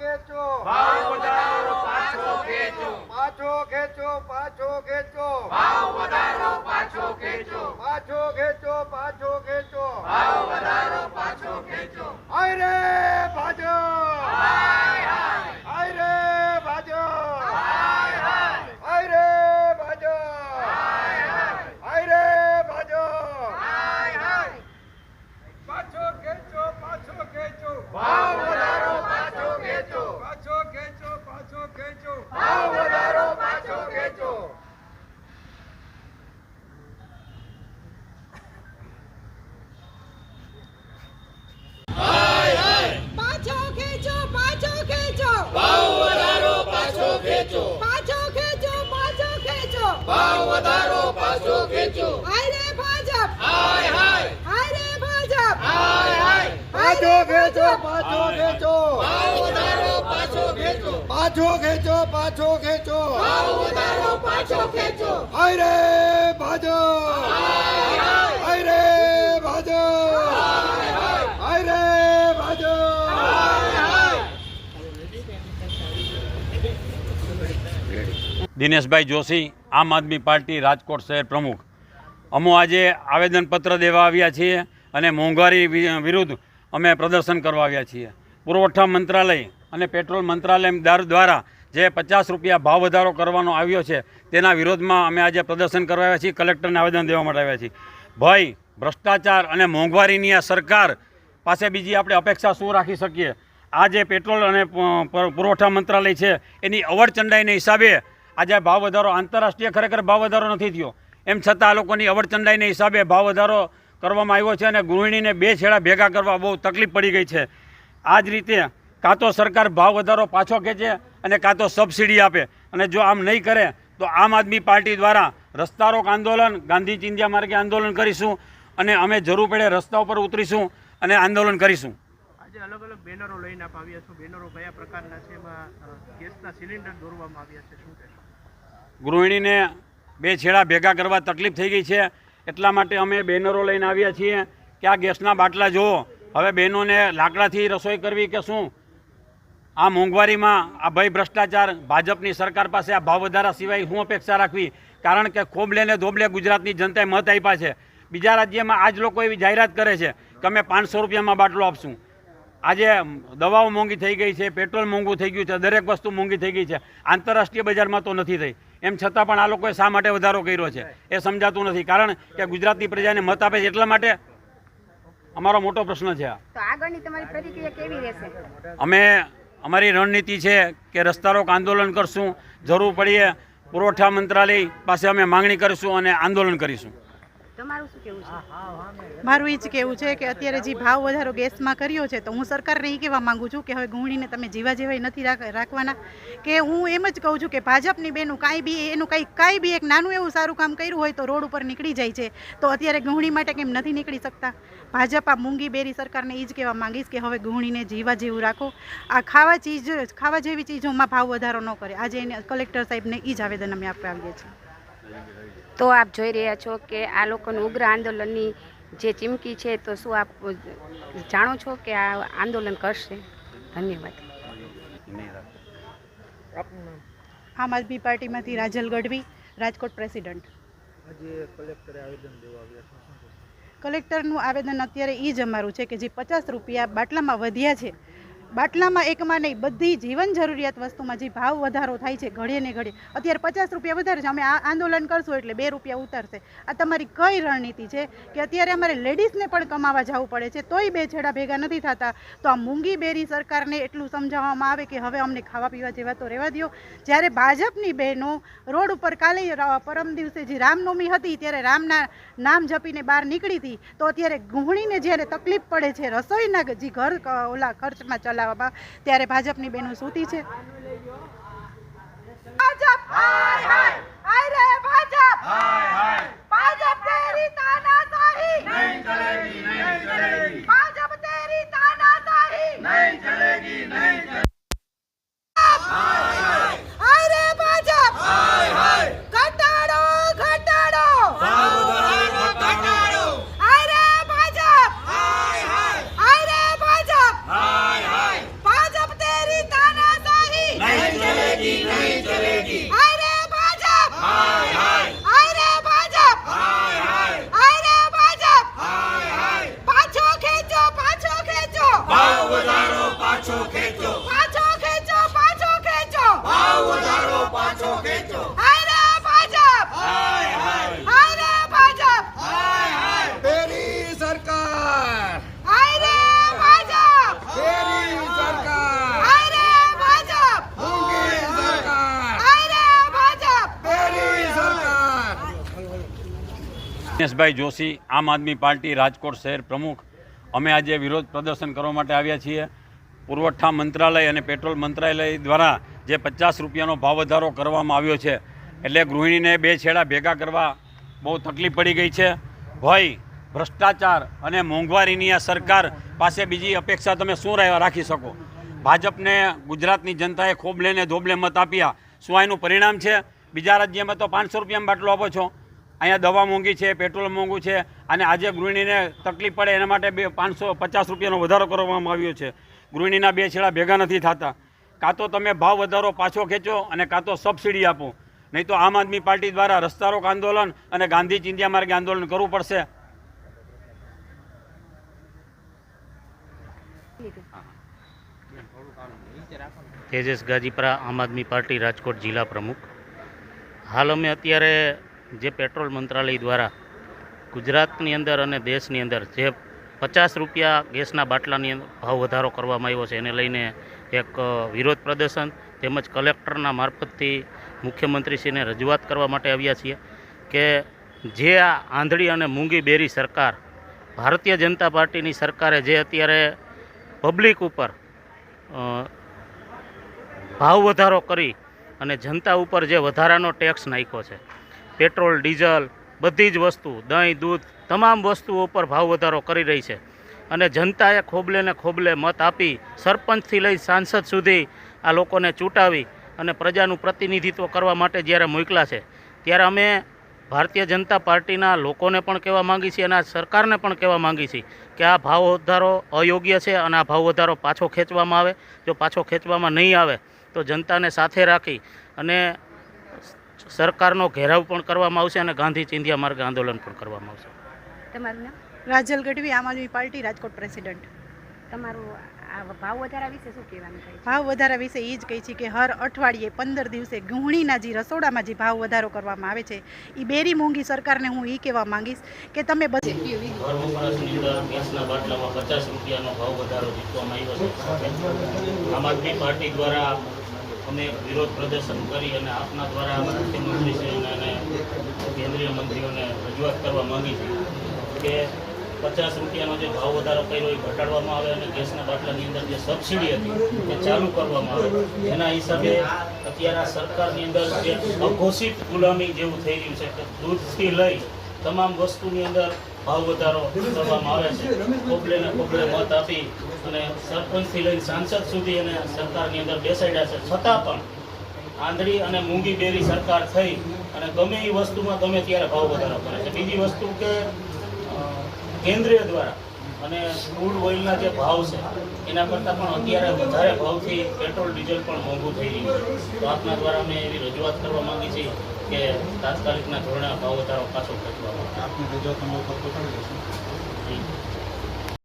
ખેંચો ભાવ વધારો પાછો ખેંચો પાછો ખેંચો પાછો ખેંચો ભાવ વધારો પાછો ખેંચો પાછો ખેંચો પાછો ખેંચો ભાવ વધારો પાછો ખેંચો હાય રે ભાજપ હાય રે ભાજપ હાય રે ભાજપ હાય રે ભાજપ પાછો ખેંચો પાછો ખેંચો ભાવ વધારો પાછો ખેંચો પાછો ખેંચો પાછો ખેંચો ભાવ વધારો પાછો ખેંચો પાછો ખેંચો પાછો ખેંચો ભાવ વધારો પાછો ખેંચો પાછો ખેંચો પાછો ખેંચો વધારો પાછો ખેંચો. હાય રે ભાજપ! હાય હાય. હાય રે ભાજપ! હાય હાય. પાછો ખેંચો પાછો ખેંચો. ભાવ વધારો પાછો ખેંચો. પાછો ખેંચો પાછો ખેંચો. ભાવ વધારો પાછો ખેંચો. હાય રે ભાજપ! હાય રે ભાજપ! હાય રે ભાજપ! દિનેશભાઈ જોશી આમ આદમી પાર્ટી રાજકોટ શહેર પ્રમુખ. અમો આજે આવેદનપત્ર દેવા આવ્યા છીએ અને મોંઘવારી વિરુદ્ધ અમે પ્રદર્શન કરવા આવ્યા છીએ. પુરવઠા મંત્રાલય અને પેટ્રોલ મંત્રાલય દ્વારા જે પચાસ રૂપિયા ભાવ વધારો કરવાનો આવ્યો છે, તેના વિરોધમાં અમે આજે પ્રદર્શન કરવા આવ્યા છીએ, કલેક્ટરને આવેદન દેવા માટે આવ્યા છીએ. ભય, ભ્રષ્ટાચાર અને મોંઘવારીની આ સરકાર પાસે બીજી આપણે અપેક્ષા શું રાખી શકીએ? આ જે પેટ્રોલ અને પુરવઠા મંત્રાલય છે, એની અવરચંડાઈને હિસાબે આજે ભાવ વધારો આંતરરાષ્ટ્રીય ખરેખર ભાવ વધારો નથી થયો. એમ છતાં આ લોકોની અવરચંડાઈને હિસાબે ભાવ વધારો કરવામાં આવ્યો છે અને ગૃહિણીને બે છેડા ભેગા કરવા બહુ તકલીફ પડી ગઈ છે. આ જ રીતે કાં તો સરકાર ભાવ વધારો પાછો ખેંચે અને કાં તો સબસિડી આપે. અને જો આમ નહીં કરે, તો આમ આદમી પાર્ટી દ્વારા રસ્તા રોક આંદોલન, ગાંધી ચિંધ્યા માર્ગે આંદોલન કરીશું અને અમે જરૂર પડે રસ્તા ઉપર ઉતરીશું અને આંદોલન કરીશું. આજે અલગ અલગ બેનરો લઈને આપ આવ્યા છો. બેનરો કયા પ્રકારના છે? એમાં ગેસના સિલિન્ડર દોરવામાં આવ્યા છે. શું કહેશો? ગૃહિણીને બે છેડા ભેગા કરવા તકલીફ થઈ ગઈ છે. એટલા માટે અમે બેનરો લઈને આવ્યા છીએ કે આ ગેસના બાટલા જુઓ. હવે બહેનોને લાકડાથી રસોઈ કરવી કે શું? આ મોંઘવારીમાં આ ભય ભ્રષ્ટાચાર ભાજપની સરકાર પાસે આ ભાવ વધારા સિવાય શું અપેક્ષા રાખવી. કારણ કે ખોબલે ને ધોબલે ગુજરાતની જનતાએ મત આપ્યા છે. બીજા રાજ્યમાં આજ લોકો એવી જાહેરાત કરે છે કે અમે પાંચસો રૂપિયામાં બાટલો આપશું. આજે દવાઓ મોંઘી થઈ ગઈ છે, પેટ્રોલ મોંઘું થઈ ગયું છે, દરેક વસ્તુ મોંઘી થઈ ગઈ છે. આંતરરાષ્ટ્રીય બજારમાં તો નથી થઈ. એમ છતાં પણ આ લોકોએ શા માટે વધારો કર્યો છે? એ સમજાતું નથી. કારણ કે ગુજરાતની પ્રજાને મત આપે છે એટલા માટે અમારો મોટો પ્રશ્ન છે અમે અમારી રણનીતિ છે કે રસ્તા રોક આંદોલન કરશું જરૂર પડીએ પુરવઠા મંત્રાલય પાસે અમે માંગણી કરીશું અને આંદોલન કરીશું. તમારું શું કેવું છે? મારું એ જ કેવું છે કે અત્યારે જે ભાવ વધારો ગેસમાં કર્યો છે તો હું સરકારને એ કહેવા માંગુ છું કે હવે ગૃહિણીને તમે જીવા જેવાય નથી રાખ- રાખવાના. કે હું એમ જ કહું છું કે ભાજપની બેનું કાંઈ બી એનું કાંઈ કાંઈ બી એક નાનું એવું સારું કામ કર્યું હોય તો રોડ ઉપર નીકળી જાય છે. તો અત્યારે ગૃહિણી માટે કેમ નથી નીકળી શકતા? ભાજપ આ મૂંગી બેરી સરકારને એ જ કહેવા માંગીશ કે હવે ગૃહિણીને જીવા જેવું રાખો. આ ખાવા ચીજ ખાવા જેવી ચીજોમાં ભાવ વધારો ન કરે. આજે એને કલેક્ટર સાહેબને એ જ આવેદન અમે આપવા આવીએ છીએ. તો આપ જોઈ રહ્યા છો કે આ લોકોનું ઉગ્ર આંદોલનની જે ચીમકી છે તો શું આપ જાણો છો કે આ આંદોલન કરશે? ધન્યવાદ. આમ આદમી પાર્ટીમાંથી રાજલ ગઢવી રાજકોટ પ્રેસિડન્ટ. કલેક્ટરનું આવેદન અત્યારે એ જ અમારું છે કે જે પચાસ રૂપિયા બાટલામાં વધ્યા છે બાટલામાં એકમાં નહીં, બધી જીવન જરૂરિયાત વસ્તુમાં જે ભાવ વધારો થાય છે ઘડીએ ને ઘડીએ, અત્યારે પચાસ રૂપિયા વધારે છે, અમે આ આંદોલન કરશું એટલે બે રૂપિયા ઉતરશે. આ તમારી કઈ રણનીતિ છે કે અત્યારે અમારે લેડીઝને પણ કમાવા જવું પડે છે, તોય બે છેડા ભેગા નથી થતા. તો આ મૂંગી બેરી સરકારને એટલું સમજાવવામાં આવે કે હવે અમને ખાવા પીવા જેવા તો રહેવા દો જ્યારે ભાજપની બહેનો રોડ ઉપર કાલે પરમ દિવસે જે રામનવમી હતી, ત્યારે રામના નામ જપીને બહાર નીકળી હતી, તો અત્યારે ગૃહિણીને જ્યારે તકલીફ પડે છે, રસોઈના જે ઘર ઓલા ખર્ચમાં ચલાવવામાં ત્યારે ભાજપની બહેનો સૂતી છે. ભાજપ હાય હાય. હાય રે ભાજપ. હાય હાય. ભાજપ તેરી તાનાશાહી. નહીં ચલેગી નહીં ચલેગી ભાજપ તેરી તાનાશાહી નહીં ચલેગી નહીં હાય રે ભાજપ હાય હાય ઘટાડો ઘટાડો હાય રે ભાજપ હાય હાય હાય રે ભાજપ હાય હાય ભાજપ તેરી તાના ભાવ વધારો પાછો ખેંચો પાછો ખેંચો પાછો ખેંચો ભાવ વધારો પાછો ખેંચો હાય રે ભાજપ હાય હાય હાય રે ભાજપ હાય હાય તેરી સરકાર હાય રે ભાજપ તેરી સરકાર હાય રે ભાજપ મોંઘી સરકાર હાય રે ભાજપ તેરી સરકાર દિનેશભાઈ જોશી, આમ આદમી પાર્ટી રાજકોટ શહેર પ્રમુખ. અમે આજે વિરોધ પ્રદર્શન કરવા માટે આવ્યા છીએ. પુરવઠા મંત્રાલય અને પેટ્રોલ મંત્રાલય દ્વારા જે પચાસ રૂપિયાનો ભાવ વધારો કરવામાં આવ્યો છે, એટલે ગૃહિણીને બે છેડા ભેગા કરવા બહુ તકલીફ પડી ગઈ છે. ભય, ભ્રષ્ટાચાર અને મોંઘવારીની આ સરકાર પાસે બીજી અપેક્ષા તમે શું રાખી શકો? ભાજપને ગુજરાતની જનતાએ ખોબલે ને ધોબલે મત આપ્યા. શું એનું પરિણામ છે? બીજા રાજ્યમાં તો પાંચસો રૂપિયામાં બાટલો આપો છો. અહીંયા દવા મોંઘી છે, પેટ્રોલ મોંઘું છે અને આજે ગૃહિણીને તકલીફ પડે એના માટે બે પાંચસો પચાસ રૂપિયાનો વધારો કરવામાં આવ્યો છે. ગૃહિણીના બે છેડા ભેગા નથી થતા. કાં તો તમે ભાવ વધારો પાછો ખેંચો અને કાં તો સબસિડી આપો. નહીં તો આમ આદમી પાર્ટી દ્વારા રસ્તા રોક આંદોલન અને ગાંધી ચિંધ્યા માર્ગે આંદોલન કરવું પડશે. તેજસ ગાજીપરા, આમ આદમી પાર્ટી રાજકોટ જિલ્લા પ્રમુખ. હાલ અમે અત્યારે જે પેટ્રોલ મંત્રાલય દ્વારા ગુજરાતની અંદર અને દેશની અંદર જે પચાસ રૂપિયા ગેસના બાટલાની ભાવ વધારો કરવામાં આવ્યો છે, એને લઈને એક વિરોધ પ્રદર્શન તેમજ કલેક્ટરના મારફતથી મુખ્યમંત્રીશ્રીને રજૂઆત કરવા માટે આવ્યા છીએ કે જે આ આંધળી અને મૂંગી બેરી સરકાર, ભારતીય જનતા પાર્ટીની સરકારે જે અત્યારે પબ્લિક ઉપર ભાવ વધારો કરી અને જનતા ઉપર જે વધારાનો ટેક્સ નાખ્યો છે પેટ્રોલ, ડીઝલ, બધી જ વસ્તુ, દહીં, દૂધ, તમામ વસ્તુઓ ઉપર ભાવ વધારો કરી રહી છે. અને જનતાએ ખોબલે ને ખોબલે મત આપી સરપંચથી લઈ સાંસદ સુધી આ લોકોને ચૂંટાવી અને પ્રજાનું પ્રતિનિધિત્વ કરવા માટે જ્યારે મોકલા છે, ત્યારે અમે ભારતીય જનતા પાર્ટીના લોકોને પણ કહેવા માંગી છીએ અને આ સરકારને પણ કહેવા માંગી છીએ કે આ ભાવ વધારો અયોગ્ય છે અને આ ભાવ વધારો પાછો ખેંચવામાં આવે. જો પાછો ખેંચવામાં નહીં આવે, તો જનતાને સાથે રાખી અને સરકારનો ઘેરાવ પણ કરવામાં આવશે અને ગાંધી ચિંધ્યા માર્ગે આંદોલન પણ કરવામાં આવશે. તમારું નામ? રાજલ ગઢવી આમ આદમી પાર્ટી રાજકોટ પ્રેસિડેન્ટ. તમારું આ ભાવ વધારા વિશે શું કહેવાનું ભાવ વધારા વિશે એ જ કહી છે કે હર અઠવાડિયે પંદર દિવસે ગૃહિણીના જે રસોડામાં જે ભાવ વધારો કરવામાં આવે છે એ બેરી મોંઘી સરકારને હું એ કહેવા માંગીશ કે તમે બધી ઘર વપરાશની અંદર ગેસના બાટલામાં પચાસ રૂપિયાનો ભાવ વધારો જીતવામાં આવ્યો છે. આમ આદમી પાર્ટી દ્વારા અમે વિરોધ પ્રદર્શન કરી અને આપના દ્વારા મુખ્યમંત્રીશ્રીને અને કેન્દ્રીય મંત્રીઓને રજૂઆત કરવા માગી છે કે પચાસ રૂપિયાનો જે ભાવ વધારો કર્યો એ ઘટાડવામાં આવે અને ગેસના બાટલાની અંદર જે સબસિડી હતી એ ચાલુ કરવામાં આવે. એના હિસાબે અત્યારે સરકારની અંદર જે અઘોષિત ગુલામી જેવું થઈ રહ્યું છે કે દૂધથી લઈ તમામ વસ્તુની અંદર ભાવ વધારો કરવામાં આવે છે. કોબલે ને કોબલે મત આપી અને સરપંચથી લઈને સાંસદ સુધી અને સરકારની અંદર બેસાડ્યા છે. છતાં પણ આંધળી અને મૂંગી બેરી સરકાર થઈ અને ગમે એ વસ્તુમાં ગમે ત્યારે ભાવ વધારો કરે છે. બીજી વસ્તુ કે કેન્દ્રીય દ્વારા અને ક્રૂડ ઓઇલના જે ભાવ છે, એના કરતાં પણ અત્યારે વધારે ભાવથી પેટ્રોલ ડીઝલ પણ મોંઘું થઈ રહ્યું છે. તો આપના દ્વારા અમે એવી રજૂઆત કરવા માંગી છીએ કે તાત્કાલિકના ધોરણે ભાવો વધારો પાછો ખેંચવામાં આપની રજૂઆત અમે ઉપર પહોંચાડી દઈશું